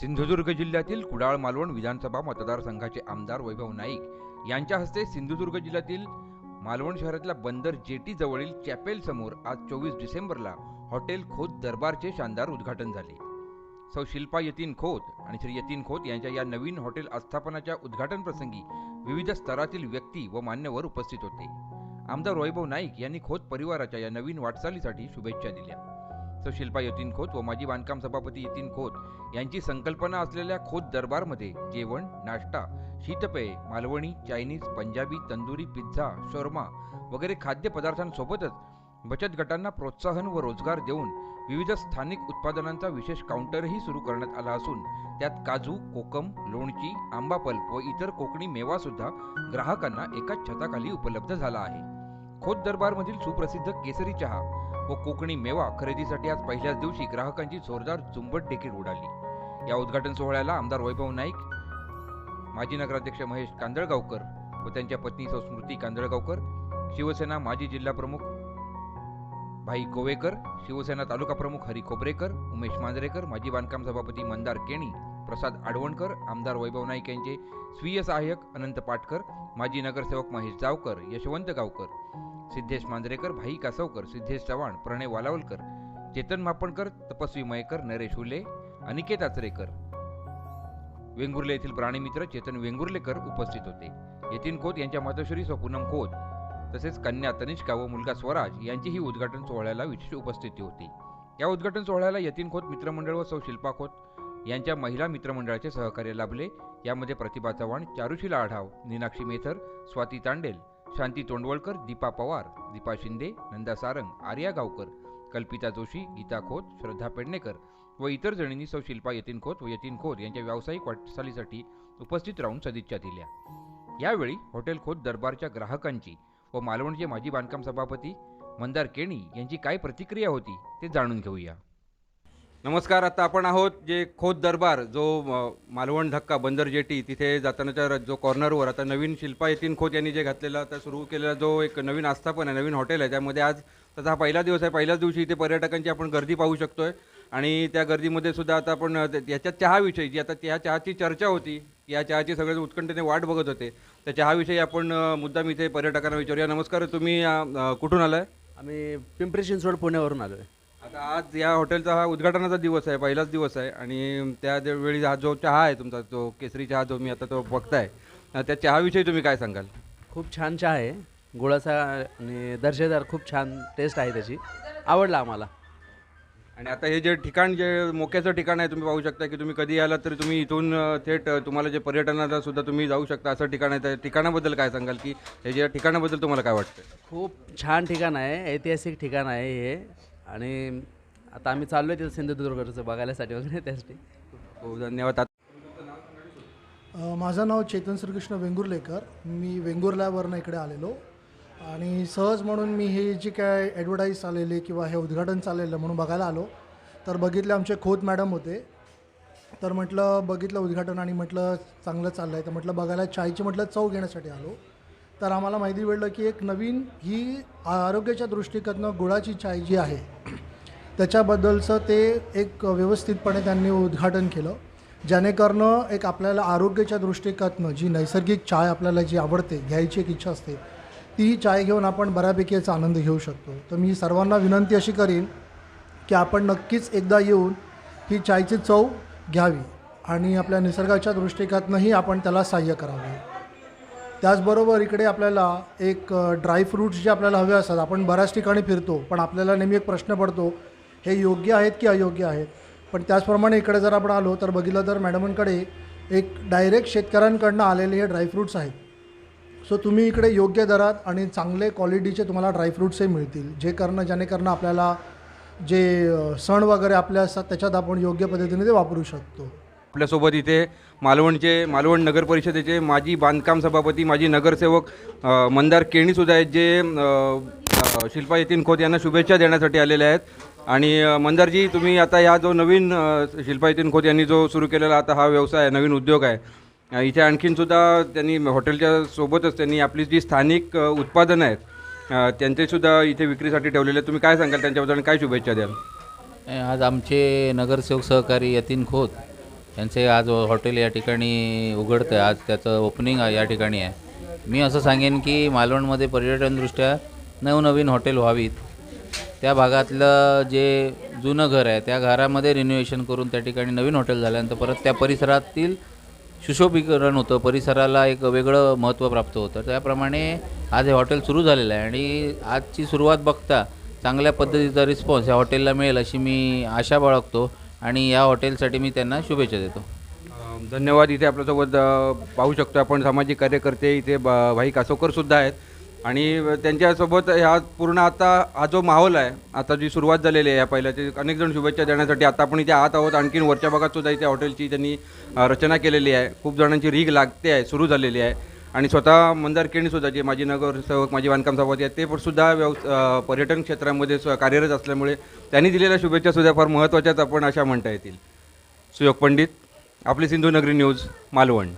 सिंधुदुर्ग जिल्ह्यातील कुडाळ मालवण विधानसभा मतदारसंघाचे आमदार वैभव नाईक यांच्या हस्ते सिंधुदुर्ग जिल्ह्यातील मालवण शहरातल्या बंदर जेटी जवळील चॅपेल समोर आज चोवीस डिसेंबरला हॉटेल खोत दरबारचे शानदार उद्घाटन झाले. सौ शिल्पा यतीन खोत आणि श्री यतीन खोत यांच्या या नवीन हॉटेल आस्थापनाच्या उद्घाटन प्रसंगी विविध स्तरातील व्यक्ती व मान्यवर उपस्थित होते. आमदार वैभव नाईक यांनी खोत परिवाराच्या या नवीन वाटचालीसाठी शुभेच्छा दिल्या. सौ शिल्पा यतीन खोत व माजी बांधकाम सभापती यतीन खोत यांची संकल्पना असलेल्या खोत दरबारमध्ये जेवण नाश्ता शीतपेय Malvani Chinese Punjabi tandoori pizza shawarma वगैरे खाद्यपदार्थांसोबतच बचत गटांना प्रोत्साहन व रोजगार देऊन विविध स्थानिक उत्पादनांचा विशेष काउंटरही सुरू करण्यात आला असून त्यात काजू कोकम लोणची आंबा पल्प व इतर कोकणी मेवा सुद्धा ग्राहकांना एकाच छताखाली उपलब्ध झाला आहे. खोत दरबारमधील सुप्रसिद्ध केसरी चहा व कोकणी मेवा खरेदीसाठी आज पहिल्याच दिवशी ग्राहकांची जोरदार चुंबट देखील उडाली. या उद्घाटन सोहळ्याला आमदार वैभव नाईक माजी नगराध्यक्ष महेश कांदळगावकर व त्यांच्या पत्नी स्मृती कांदळगावकर शिवसेना माजी जिल्हा प्रमुख भाई गोवेकर शिवसेना तालुका प्रमुख हरी खोबरेकर उमेश मांजरेकर माजी बांधकाम सभापती मंदार केणी प्रसाद आडवणकर आमदार वैभव नाईक यांचे स्वीय सहाय्यक अनंत पाटकर माजी नगरसेवक महेश जावकर यशवंत गावकर सिद्धेश मांजरेकर भाई कासवकर सिद्धेश चव्हाण प्रणय वालावलकर चेतन मापणकर तपस्वी मयेकर नरेश उले अनिकेत आचरेकर. वेंगुर्ले येथील प्राणीमित्र चेतन वेंगुर्लेकर उपस्थित होते. यतीन खोत यांच्या मातोश्री सौ पूनम खोत तसेच कन्या तनिष्का व मुलगा स्वराज यांचीही उद्घाटन सोहळ्याला विशेष उपस्थिती होती. या उद्घाटन सोहळ्याला यतीन खोत मित्रमंडळ व सौ शिल्पा खोत यांच्या महिला मित्रमंडळाचे सहकार्य लाभले. यामध्ये प्रतिभा चव्हाण चारुशिला आढाव मीनाक्षी मेथर स्वाती तांडेल शांती तोंडवळकर दीपा पवार दीपा शिंदे नंदा सारंग आर्या गावकर कल्पिता जोशी गीता खोत श्रद्धा पेडणेकर व इतर जणींनी सौ शिल्पा यतीन खोत व यतीन खोत यांच्या व्यावसायिक वाटचालीसाठी उपस्थित राहून सदिच्छा दिल्या. यावेळी हॉटेल खोत दरबारच्या ग्राहकांची व मालवणचे माजी बांधकाम सभापती मंदार केणी यांची काय प्रतिक्रिया होती ते जाणून घेऊया. नमस्कार आता आपण आहोत जे खोद दरबार जो मालवण धक्का बंदर जेटी तिथे जातानाच्या जो कॉर्नरवर आता नवीन शिल्पा येतीन खोत यांनी जे घातलेला आता सुरू केलेला जो एक नवीन आस्थापन आहे नवीन हॉटेल आहे त्यामध्ये आज त्याचा हा पहिला दिवस आहे. पहिल्याच दिवशी इथे पर्यटकांची आपण गर्दी पाहू शकतो आहे आणि त्या गर्दीमध्ये सुद्धा आता आपण याच्या चहाविषयी जी आता त्या चहाची चर्चा होती या चहाची सगळे उत्कंठेने वाट बघत होते. त्या चहाविषयी आपण मुद्दाम इथे पर्यटकांना विचारूया. नमस्कार तुम्ही कुठून अ, कुठून आलाय? आम्ही पिंपरी चिंचवड पुण्यावरून आलो आहे आता आज या हॉटेलचा हा उद्घाटनाचा दिवस आहे पहिलाच दिवस आहे आणि त्या वेळी हा जो चहा आहे तुमचा जो केसरी चहा जो मी आता तो बघताय अ, त्या चहाविषयी तुम्ही काय सांगाल? खूप छान चहा आहे गुळाचा आणि दर्जेदार खूप छान टेस्ट आहे त्याची. आवडला आम्हाला. आणि आता हे जे ठिकाण जे मोक्याचं ठिकाण आहे तुम्ही पाहू शकता की तुम्ही कधी आलात तरी तुम्ही इथून अ, थेट अ, तुम्हाला जे पर्यटनाला सुद्धा तुम्ही जाऊ शकता असं ठिकाण आहे. त्या ठिकाणाबद्दल काय सांगाल की हे जे ठिकाणाबद्दल तुम्हाला काय वाटतं खूप छान ठिकाण आहे ऐतिहासिक ठिकाण आहे हे. आणि आता आम्ही चाललो आहे तिथं सिंधुदुर्गचं बघायसाठी वगैरे त्यासाठी. हो धन्यवाद. माझं नाव चेतन श्रीकृष्ण वेंगुर्लेकर. मी वेंगुर्ल्यावरनं इकडे आलेलो. आणि सहज म्हणून मी ही जी काय ॲडव्हर्टाईज चाललेली किंवा हे उद्घाटन चाललेलं म्हणून बघायला आलो. तर बघितले आमचे खोत मॅडम होते. तर म्हटलं बघितलं उद्घाटन आणि म्हटलं चांगलं चाललं आहे तर म्हटलं बघायला चायची म्हटलं चव घेण्यासाठी आलो. तर आम्हाला माहिती पडलं की एक नवीन ही आरोग्याच्या दृष्टिकोनं गुळाची चाय जी आहे त्याच्याबद्दलचं ते एक व्यवस्थितपणे त्यांनी उद्घाटन केलं जेणेकरनं एक आपल्याला आरोग्याच्या दृष्टिकोनं जी नैसर्गिक चाय आपल्याला जी आवडते घ्यायची एक इच्छा असते ती चाय घेऊन आपण बऱ्यापैकी याचा आनंद घेऊ शकतो. तर मी सर्वांना विनंती अशी करीन की आपण नक्कीच एकदा येऊन ही चायची चव घ्यावी आणि आपल्या निसर्गाच्या दृष्टिकोनातनंही आपण त्याला सहाय्य करावे. त्याचबरोबर इकडे आपल्याला एक ड्रायफ्रूट्स जे आपल्याला हवे असतात आपण बऱ्याच ठिकाणी फिरतो पण आपल्याला नेहमी एक प्रश्न पडतो हे योग्य आहेत की अयोग्य आहेत? पण त्याचप्रमाणे इकडे जर आपण आलो तर बघितलं तर मॅडमांकडे एक डायरेक्ट शेतकऱ्यांकडनं आलेले हे ड्रायफ्रूट्स आहेत. सो तुम्ही इकडे योग्य दरात आणि चांगले क्वालिटीचे तुम्हाला ड्रायफ्रूट्सही मिळतील जे करणं ज्याने करणं आपल्याला जे सण वगैरे आपले असतात त्याच्यात आपण योग्य पद्धतीने ते वापरू शकतो. आपल्यासोबत इथे मालवणचे मालवण नगर परिषदेचे माजी बांधकाम सभापती माजी नगरसेवक मंदार केणीसुद्धा आहेत जे शिल्पा यतीन खोत यांना शुभेच्छा देण्यासाठी आलेले आहेत. आणि मंदारजी तुम्ही आता या जो नवीन शिल्पा यतीन खोत यांनी जो सुरू केलेला आता हा व्यवसाय आहे नवीन उद्योग आहे इथे आणखीनसुद्धा त्यांनी हॉटेलच्या सोबतच त्यांनी आपली जी स्थानिक उत्पादनं आहेत त्यांचेसुद्धा इथे विक्रीसाठी ठेवलेले तुम्ही काय सांगाल त्यांच्याबद्दल आणि काय शुभेच्छा द्याल? आज आमचे नगरसेवक सहकारी यतीन खोत यांचे आज हॉटेल या ठिकाणी उघडतं आहे आज त्याचं ओपनिंग या ठिकाणी आहे. मी असं सांगेन की मालवणमध्ये पर्यटनदृष्ट्या नवनवीन हॉटेल व्हावीत. त्या भागातलं जे जुनं घर आहे त्या घरामध्ये रिनोव्हेशन करून त्या ठिकाणी नवीन हॉटेल झाल्यानंतर परत त्या परिसरातील सुशोभीकरण होतं. परिसराला एक वेगळं महत्त्व प्राप्त होतं. त्याप्रमाणे आज हे हॉटेल सुरू झालेलं आहे आणि आजची सुरुवात बघता चांगल्या पद्धतीचा रिस्पॉन्स या हॉटेलला मिळेल अशी मी आशा बाळगतो. आणि या हॉटेलसाठी मी त्यांना शुभेच्छा देतो. धन्यवाद. इथे आपल्यासोबत पाहू शकतो आपण सामाजिक कार्यकर्ते इथे ब- भाई कासोकरसुद्धा आहेत. आणि त्यांच्यासोबत ह्या पूर्ण आता हा जो माहोल आहे आता जी सुरुवात झालेली आहे या पहिल्याची अनेक जण शुभेच्छा देण्यासाठी आता आपण इथे आत आहोत. आणखीन वरच्या भागात सुद्धा इथे हॉटेलची त्यांनी रचना केलेली आहे. खूप जणांची रीग लागते आहे सुरू झालेली आहे. आणि स्वतः मंदार सुद्धा जे माजी नगरसेवक माजी बांधकाम सभापती आहेत ते पण सुद्धा व्यव पर्यटन क्षेत्रामध्ये स्व- कार्यरत असल्यामुळे त्यांनी दिलेल्या शुभेच्छा सुद्धा फार महत्त्वाच्याच आपण अशा म्हणता येतील. सुयोग पंडित आपली सिंधुनगरी न्यूज मालवण.